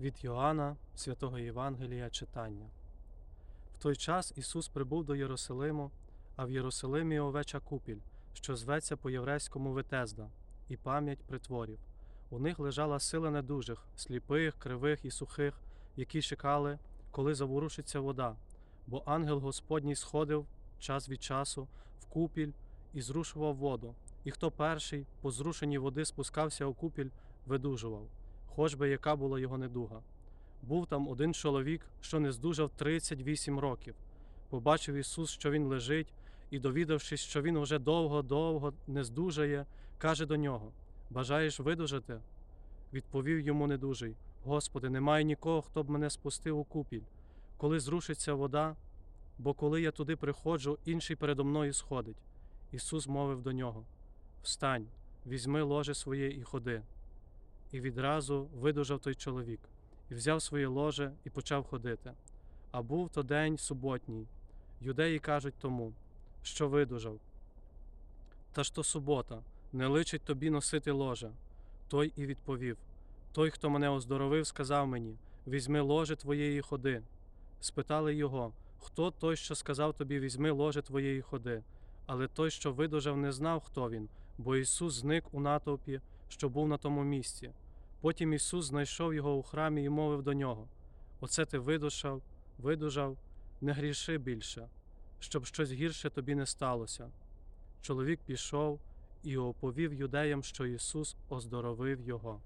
Від Йоанна, святого Євангелія читання. В той час Ісус прибув до Єрусалиму, а в Єрусалимі овеча купіль, що зветься по єврейському Ветезда, і пам'ять притворів. У них лежала сила недужих, сліпих, кривих і сухих, які чекали, коли заворушиться вода, бо ангел Господній сходив час від часу в купіль і зрушував воду, і хто перший по зрушенні води спускався у купіль, видужував хоч би яка була його недуга. Був там один чоловік, що не здужав 38 років. Побачив Ісус, що він лежить, і, довідавшись, що він уже довго-довго не здужає, каже до нього: Бажаєш видужати? Відповів йому недужий: Господи, немає нікого, хто б мене спустив у купіль, коли зрушиться вода, бо коли я туди приходжу, інший передо мною сходить. Ісус мовив до нього: Встань, візьми ложе своє і ходи. І відразу видужав той чоловік, і взяв своє ложе і почав ходити. А був то день суботній. Юдеї кажуть тому, що видужав. Та ж то субота, не личить тобі носити ложе. Той і відповів: Той, хто мене оздоровив, сказав мені: Візьми ложе твоє і ходи. Спитали його, хто той, що сказав тобі, візьми ложе твоє і ходи. Але той, що видужав, не знав, хто він, бо Ісус зник у натовпі, що був на тому місці. Потім Ісус знайшов його у храмі і мовив до нього: Оце ти видушав, видужав, не гріши більше, щоб щось гірше тобі не сталося. Чоловік пішов і оповів юдеям, що Ісус оздоровив його.